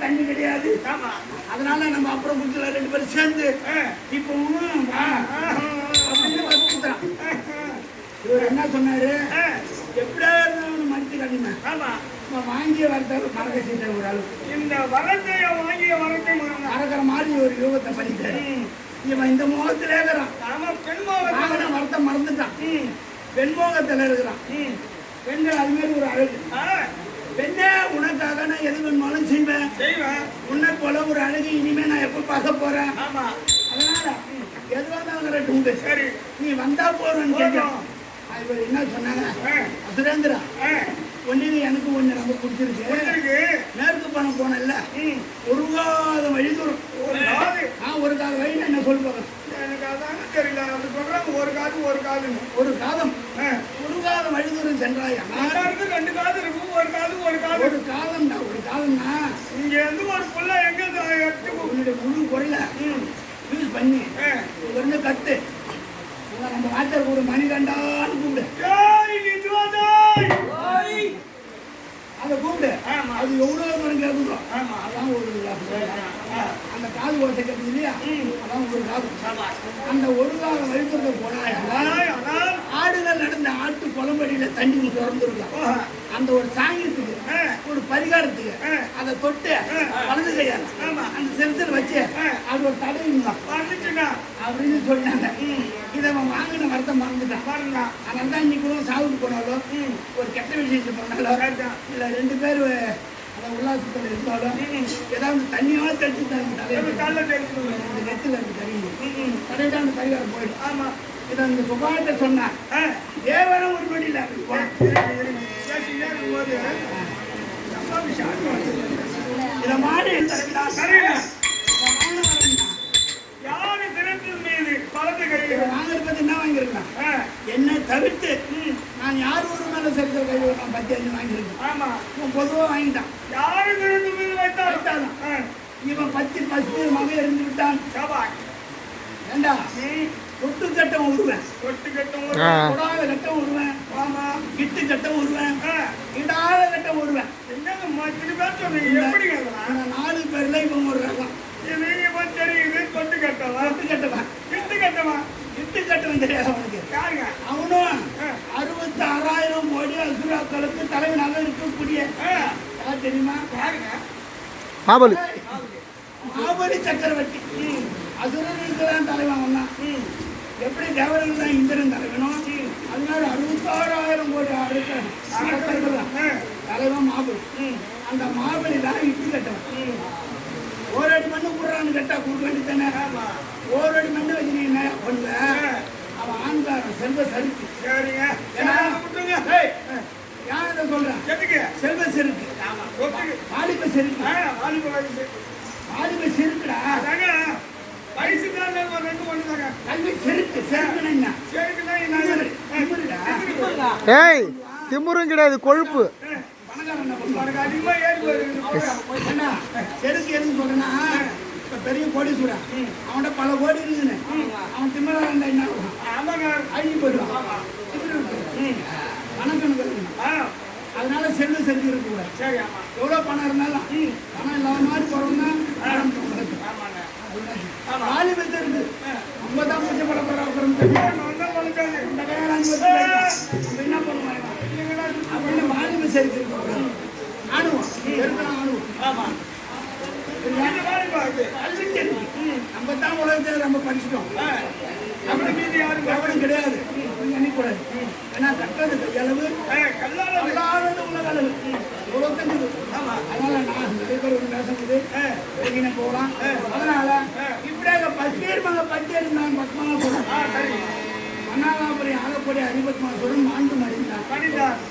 தண்ணி கிடையாது ஆமா. அதனால நம்ம அப்புறம் குடிச்சல ரெண்டு பேரும் சேர்ந்து ஆ. இப்பவும் வா, ஆ. அப்படின்னு வற்புறுத்துறான். இவர் என்ன சொன்னாரு ஆ. எப்படியா இருந்தாலும் மறுத்து கட்டினா ஆமா. வாங்கிய வரத்தாலும் மறக்க செய்த ஒரு அளவு இந்த வரத்தைய வாங்கிய வரத்தை மறந்தான். மறக்கிற மாதிரி ஒரு யோகத்தை பண்ணிட்டாரு ம். இவன் இந்த முகத்துல இருக்கிறான் ஆமா, பெண் மோகத்தை- வாங்கின வரத்தை மறந்துட்டான் ம். பெண்மோகத்துல இருக்கிறான். பெண்கள் அது மாதிரி ஒரு அழகு. பெண்ணே உனக்காக நான் எது வேணுமாலும் செய்வேன் செய்வேன். உன்னை போல ஒரு அழகு இனிமே நான் எப்ப பார்க்க போறேன் ஆமா. அதனால எது வந்தாலும் ரெண்டு சரி. நீ வந்தா போறேன்னு கேட்கலாம் போதும். இவர் என்ன சொன்னாங்க ஆ. சுரேந்திரா ஆ. ஒன்னு எனக்கு ஒண்ணு ரொம்ப பிடிச்சிருக்கு. மேற்கு பணம் போனேன்ல ம். ஒரு காத வழி தூரம். நான் ஒரு காத வழி என்ன சொல்ல போறேன் எனக்கு அதாங்க தெரியல அப்படி சொல்றாங்க ஒரு காது ஒரு காதுன்னு. ஒரு காதம். ஒரு காத வழி தூரம் சென்றாயா எல்லாருக்கும் ரெண்டு காது இருக்கும் ஒரு காது ஒரு காது. ஒரு காதம்டா ஒரு காதம்னா? இங்க இருந்து ஒரு புள்ள எங்க எடுத்து உன்னுடைய முழு. யூஸ் பண்ணி. இருந்து கத்து. நம்ம வாட்டர் கூட மணிகண்டான்னு கூப்பிடு. நிஜமாதாய். அதை கூப்பிடு ஆமா. அது எவ்வளவு தூரம் கேட்குதோ. அதான் ஒரு. அந்த காது ஓசை கேட்குது இல்லையா. அதான் ஒரு காது. அந்த ஒரு கால ஆனால், ஆனால், ஆடுகள் நடந்த ஆட்டு குளம்படியில தண்ணி திறந்துருக்கலாம் ஆஹா. அந்த ஒரு சாங்கியத்துக்கு. ஒரு பரிகாரத்துக்கு. அதை தொட்டு வலது கையால. அந்த செலுத்தல் வச்சு. அது ஒரு வந்துச்சுண்ணா. அப்படின்னு சொன்னாங்க ம். இதை அவன் வாங்கின பாருங்கண்ணா. அதனால தான் இன்னைக்கு கூட சாவுக்கு போனாலும். ஒரு கெட்ட விஷயத்துக்கு போனாலும். இல்ல ரெண்டு பேர் அந்த உல்லாசத்தில் இருந்தாலும். ஏதாவது தெளிச்சுட்டாங்க ஒரு தலையில கால்ல. இந்த நெத்தில் இருக்கு தண்ணி ம், ம். தடையில அந்த பரிகாரம் போயிடும் ஆமா. இதை அந்த சுபாட்ட சொன்னா ஆ. தேவன ஒரு இருக்கும்போது, ரொம்ப விஷயம். இதை மாடி வரேன்னா. யாரு சிறப்பின் மீது பலத்த கை இதை வாங்குறது என்ன வாங்கியிருக்கான். என்னை தவிர்த்து. நான் யார் ஒரு மேல செலுத்த கை நான் பத்தி அஞ்சு வாங்கியிருக்கேன் ஆமா. இவன் பொதுவாக வாங்கிட்டான். யாரு சிறப்பின் மீது வைத்தாலும். இவன் பத்து பத்து மகன் இருந்து விட்டான். ஏண்டா? ம். தொட்டு கட்டம் விடுவேன் கொட்டு கட்டும் தொடாத கட்டம் விடுவேன் ஆமா. கிட்டு கட்டம் ஆ. இடாத கட்டம் விடுவேன் என்னங்க மத்திரி பேர் சொன்னீங்க எப்படி நாலு பேர்ல இவன் ஒரு ரகம். தெரியுது கொட்டு கட்டவன். கிட்டு கட்டவா கட்டவன் தெரியாது அவனுக்கு. யாருங்க? அவனும். அறுபத்தி ஆறாயிரம் கோடி அசுராக்களுக்கு தலைவனாக இருக்கக்கூடிய. யார் தெரியுமா? யாருங்க? மாபலி. மாபலி சக்கரவர்த்தி. அசுரனுக்கு தான் தலைவன் ம். எப்படி தேவர்கள் தான் இந்திரன் தலைவனோ? அதனால அறுபத்தாறாயிரம் கோடி. தலைவன் மாபலி. அந்த மாபலி தான் இட்டு கட்டவன். அடி மண்ணு கொடுறான்னு கேட்டா கொடுக்க வேண்டியதானே அடி மண்ணு வச்சு நீ என்ன பண்ணுவேன் செல்வ செருக்கு. சரிங்க. யார் இதை சொல்றேன்? எதுக்கு? செல்வ செருக்கு. வாலிப செருக்கு. வாலிப வயசு வாலிப செருக்குடா. வயசு தான் ரெண்டு ஒன்று தாங்க. கல்வி செருக்கு. செருக்குன்னா என்ன? சரிக்கு தான் திமிரு, என்ன. ஏய் திமுறும் கிடையாது கொழுப்பு. செருக்கு எதுன்னு சொல்றேன்னா இப்ப பெரிய கோடீஸ்வரன் அவன்கிட்ட பல கோடி இருக்குன்னு அவன் திமிரா இருந்தா என்ன அழுகி போயிடுவான் இருக்கு. பணக்கணக்கு அதனால செல்வ செருக்கு இருக்கக்கூடாது சரி ஆமா. எவ்வளவு பணம் இருந்தாலும் பணம் இல்லாத மாதிரி போறோம்னா ஆரம்பிச்சு நடக்கும். ஆமாங்க வாலிபத்து இருக்கு நம்ம தான் கொஞ்சம் பட போற அப்புறம் தெரியும். நான் தான் வளர்க்காது இந்த கையால அஞ்சு வருஷம் போயிட்டா, நம்ம என்ன பண்ணுவாங்க அப்படின்னு வாலிப செருக்கு இருக்கக்கூடாது ஆணுவோம் செருக்கலாம் ஆணுவோம் ஆமா இது நம்ம தான் உலகத்தில் நம்ம படிச்சிட்டோம் யாரும் கவனம் கிடையாது நினைக்கூடாது ஏன்னா கட்டுறது கையளவு உலக அளவு அதனால நான் நிறைய பேர் ஒன்று பேசும்போது வெளியின போகலாம் அதனால இப்படியாக பத்தேர் மக பத்தேர் நான் பத்மனா மாண்டு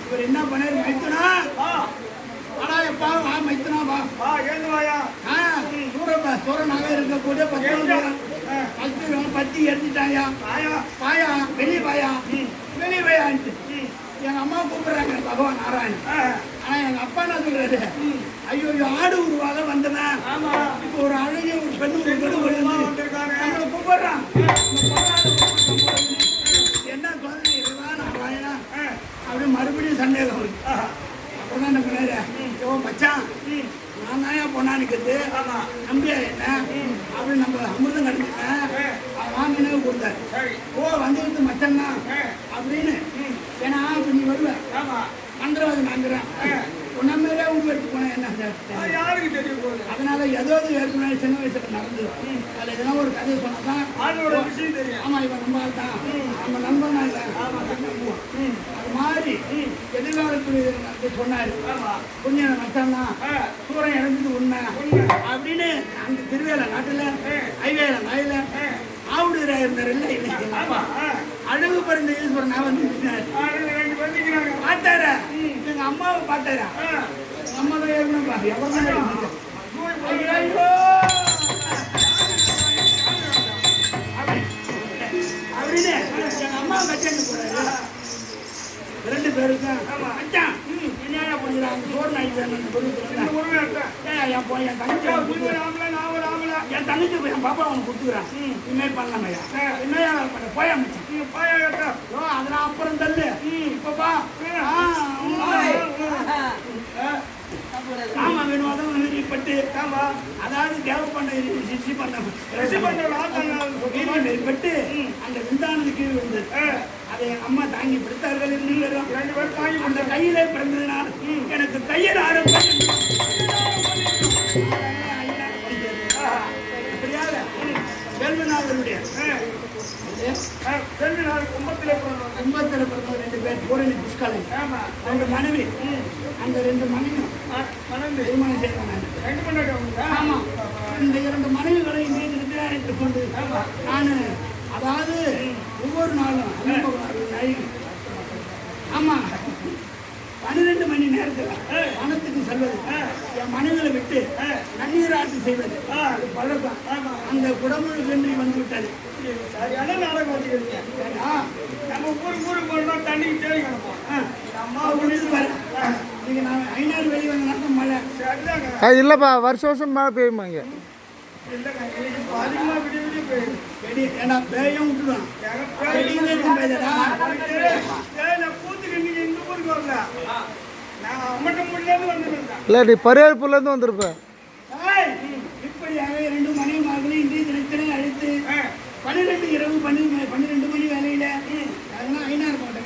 இவர் என்ன பண்ணாரு மைத்தனா ஆனா எப்பா வா மைத்துனா வா ஆ ஏந்து வாயா சூரனாக இருக்கக்கூடிய பத்மநாபன் பத்து பத்தி எடுத்துட்டாயா வாயா பாயா வெளியே பாயா வெளியே பாயான்ட்டு எங்க அம்மா கூப்பிடுறாங்க பகவான் நாராயணன் ஆ, ஆனா எங்க அப்பா என்ன சொல்றாரு ஐயோ ஆடு உருவாக வந்தவன் இப்போ ஒரு அழகிய ஒரு பெண்ணு ஒரு பொண்ணா நிற்கிறது நம்பியா என்ன? அப்படின்னு நம்ம அமிர்தம் கிடைச்சிட்டேன் வாங்கினே கொடுத்தாரு? சரி. ஓ வந்துக்கிட்டு மச்சான் தான். அப்படின்னு. ஏன்னா அப்ப நீ வருவ. ஆமா. மந்திரவாதி நாங்கிறேன் உன்ன மாதிரியே உங்க எடுத்து போனேன் என்ன அர்த்தம்? அது யாருக்கு தெரிய போகுது அதனால ஏதோ ஒரு ஏற்கனவே சின்ன வயசுல நடந்தது அதுல எதனா ஒரு கதையை சொன்னாதான் ஆளோட விஷயம் தெரியும். ஆமா இவன் நம்ம ஆள் தான் நம்ம நண்பனா இல்லை. அது மாதிரி எதிர்காலத்தில் நடந்து சொன்னாரு. தான் ஆ. சூரன் இறந்தது உண்மை. அப்படின்னு அந்த திருவேல நாட்டுல ஐவேல நாயில ஆவுடுகிறா இருந்தார் இல்லை அப்பா அழகு பிறந்த ஈஸ்வரன் நான் வந்து பார்த்தாரா? எங்க அம்மாவை பார்த்தாரா? ரெண்டு பேருக்கும். மச்சான். என்னையா பண்ணுறாங்க அந்த சோறு நாய் என் போ- என் தங்கச்சி. என் தங்கச்சி என் பாப்பா அவனுக்கு கொடுத்துக்கிறான். இனிமேல் பண்ணலாமையா என்னையா பண்ண போயா மச்சான் நீ பாயா அதெல்லாம் அப்புறம் தள்ளு. இப்ப பா ஆ, ஆமா வேணும் அதான் நெறிப்பட்டு ஆமா அதாவது தேவ பண்ண சிசி பண்ண சொல்லுமா? நெறிப்பட்டு அந்த விந்தானது கீழ் விழுந்தது. அதை அம்மா தாங்கி பிடித்தார்கள் தாங்கி அந்த கையிலே பிறந்ததுனால் எனக்கு கையில் ஆரம்பம் நாள் கும்பத்திலே பிறந்த ரெண்டு பேர் பூரணி புஷ்கலை. ரெண்டு மனைவி. அந்த ரெண்டு மணந்து. திருமணம் செய்வாங்க ரெண்டு பொண்டாட்டி அவங்களுக்கு. ஆமா. இந்த இரண்டு மனைவிகளை இங்கே நிர்ணயித்துக் கொண்டு நான் அதாவது ஒவ்வொரு நாளும் அனுபவம் நைட்டு ஆமா. பன்னிரெண்டு மணி நேரத்தில் வனத்துக்கு செல்வது என் மனைவிகளை விட்டு நன்னீராட்டு செய்வது. பழக்கம். அந்த குடமுழு வென்றி வந்து விட்டது சரியான நாடகம் வச்சுக்கிறீங்க. நம்ம ஊருக்கு ஊருக்கு போனா தண்ணிக்கு தேடி கிடப்போம். அம்மா ஐநாறு வெளியே மழை சரிதாங்க. ஆ இல்லைப்பா வருஷம் வருஷம் மழை பெய்யுமா இங்கே இல்லைங்க, இன்னைக்கு இப்ப அதிகமா விடிய விடிய பெய்யுது. வெடி ஏன்னா பேயும் விட்டுருவான் எங்க வெடியிலே பேரு- பெய்தடா ஏய், நான் கூத்துக்கு இன்னைக்கு இந்த ஊருக்கு வரல. நான் அம்மட்டம்புள்ளிலேருந்து வந்துருந்தேன். இல்லை நீ பரியாழ்பூர்லேருந்து வந்திருப்ப ஏய், இப்படியாக இரண்டு மனைவிமார்களை இந்திய தினத்தினை அழைத்து ஆ, பன்னிரெண்டு இரவு பண்ணி